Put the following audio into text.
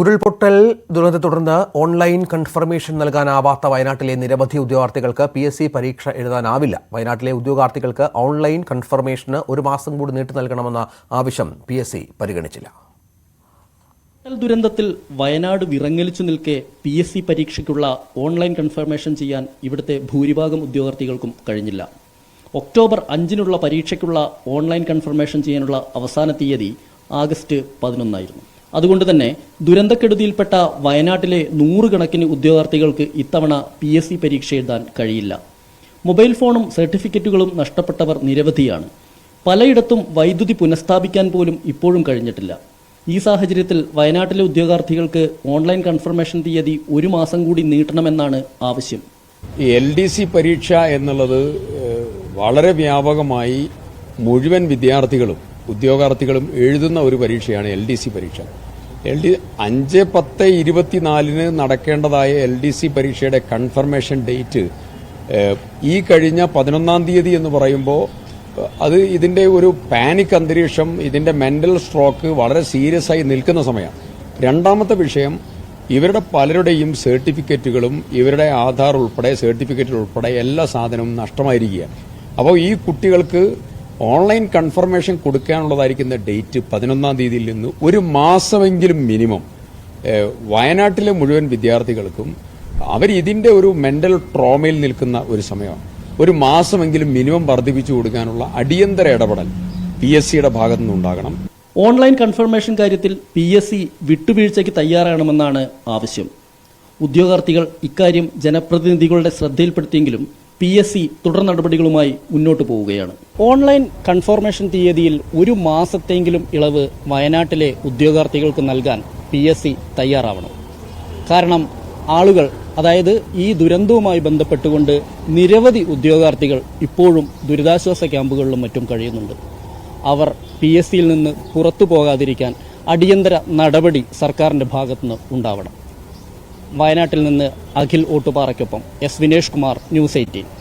ഉരുൾപൊട്ടൽ ദുരന്തത്തെ തുടർന്ന് ഓൺലൈൻ കൺഫർമേഷൻ നൽകാനാവാത്ത വയനാട്ടിലെ നിരവധി ഉദ്യോഗാർത്ഥികൾക്ക് പി എസ് സി പരീക്ഷ എഴുതാനാവില്ല. വയനാട്ടിലെ ഉദ്യോഗാർത്ഥികൾക്ക് ഓൺലൈൻ കൺഫർമേഷന് ഒരു മാസം കൂടി നീട്ടി നൽകണമെന്ന ആവശ്യം പി എസ് സി പരിഗണിച്ചില്ല. ദുരന്തത്തിൽ വയനാട് വിറങ്ങലിച്ചു നിൽക്കെ പി എസ് സി പരീക്ഷയ്ക്കുള്ള ഓൺലൈൻ കൺഫർമേഷൻ ചെയ്യാൻ ഇവിടുത്തെ ഭൂരിഭാഗം ഉദ്യോഗാർത്ഥികൾക്കും കഴിഞ്ഞില്ല. ഒക്ടോബർ അഞ്ചിനുള്ള പരീക്ഷയ്ക്കുള്ള ഓൺലൈൻ കൺഫർമേഷൻ ചെയ്യാനുള്ള അവസാന തീയതി ആഗസ്റ്റ് പതിനൊന്നായിരുന്നു. അതുകൊണ്ട് തന്നെ ദുരന്തക്കെടുതിയിൽപ്പെട്ട വയനാട്ടിലെ നൂറുകണക്കിന് ഉദ്യോഗാർത്ഥികൾക്ക് ഇത്തവണ പി എസ് സി പരീക്ഷ എഴുതാൻ കഴിയില്ല. മൊബൈൽ ഫോണും സർട്ടിഫിക്കറ്റുകളും നഷ്ടപ്പെട്ടവർ നിരവധിയാണ്. പലയിടത്തും വൈദ്യുതി പുനഃസ്ഥാപിക്കാൻ പോലും ഇപ്പോഴും കഴിഞ്ഞിട്ടില്ല. ഈ സാഹചര്യത്തിൽ വയനാട്ടിലെ ഉദ്യോഗാർത്ഥികൾക്ക് ഓൺലൈൻ കൺഫർമേഷൻ തീയതി ഒരു മാസം കൂടി നീട്ടണമെന്നാണ് ആവശ്യം. എൽ ഡി സി പരീക്ഷ എന്നുള്ളത് വളരെ വ്യാപകമായി മുഴുവൻ വിദ്യാർത്ഥികളും ഉദ്യോഗാർത്ഥികളും എഴുതുന്ന ഒരു പരീക്ഷയാണ് എൽ ഡി സി പരീക്ഷ. എൽ ഡി അഞ്ച് പത്ത് ഇരുപത്തിനാലിന് നടക്കേണ്ടതായ എൽ ഡി സി പരീക്ഷയുടെ കൺഫർമേഷൻ ഡേറ്റ് ഈ കഴിഞ്ഞ പതിനൊന്നാം തീയതി എന്ന് പറയുമ്പോൾ അത് ഇതിന്റെ ഒരു പാനിക് അന്തരീക്ഷം ഇതിന്റെ മെന്റൽ സ്ട്രോക്ക് വളരെ സീരിയസ് ആയി നിൽക്കുന്ന സമയമാണ്. രണ്ടാമത്തെ വിഷയം ഇവരുടെ പലരുടെയും സർട്ടിഫിക്കറ്റുകളും ഇവരുടെ ആധാർ ഉൾപ്പെടെ സർട്ടിഫിക്കറ്റുകൾ ഉൾപ്പെടെ എല്ലാ സാധനവും നഷ്ടമായിരിക്കുകയാണ്. അപ്പോൾ ഈ കുട്ടികൾക്ക് ഓൺലൈൻ കൺഫർമേഷൻ കൊടുക്കാനുള്ളതായിരിക്കുന്ന ഡേറ്റ് പതിനൊന്നാം തീയതിയിൽ നിന്ന് ഒരു മാസമെങ്കിലും മിനിമം. വയനാട്ടിലെ മുഴുവൻ വിദ്യാർത്ഥികൾക്കും അവർ ഇതിന്റെ ഒരു മെന്റൽ ട്രോമയിൽ നിൽക്കുന്ന ഒരു സമയമാണ്. ഒരു മാസമെങ്കിലും മിനിമം വർദ്ധിപ്പിച്ചു കൊടുക്കാനുള്ള അടിയന്തര ഇടപെടൽ പി എസ് സിയുടെ ഭാഗത്തു നിന്നുണ്ടാകണം. ഓൺലൈൻ കൺഫർമേഷൻ കാര്യത്തിൽ പി എസ് സി വിട്ടുവീഴ്ചയ്ക്ക് തയ്യാറാകണമെന്നാണ് ആവശ്യം. ഉദ്യോഗാർത്ഥികൾ ഇക്കാര്യം ജനപ്രതിനിധികളുടെ ശ്രദ്ധയിൽപ്പെടുത്തിയെങ്കിലും പി എസ് സി തുടർ നടപടികളുമായി മുന്നോട്ട് പോവുകയാണ്. ഓൺലൈൻ കൺഫോർമേഷൻ തീയതിയിൽ ഒരു മാസത്തെങ്കിലും ഇളവ് വയനാട്ടിലെ ഉദ്യോഗാർത്ഥികൾക്ക് നൽകാൻ പി എസ് സി തയ്യാറാവണം. കാരണം ആളുകൾ അതായത് ഈ ദുരന്തവുമായി ബന്ധപ്പെട്ടുകൊണ്ട് നിരവധി ഉദ്യോഗാർത്ഥികൾ ഇപ്പോഴും ദുരിതാശ്വാസ ക്യാമ്പുകളിലും മറ്റും കഴിയുന്നുണ്ട്. അവർ പി എസ് സിയിൽ നിന്ന് പുറത്തു പോകാതിരിക്കാൻ അടിയന്തര നടപടി സർക്കാരിന്റെ ഭാഗത്തുനിന്ന് ഉണ്ടാവണം. വയനാട്ടിൽ നിന്ന് Akhil ഓട്ടുപാറയ്ക്കൊപ്പം S Vinesh Kumar News Eighteen.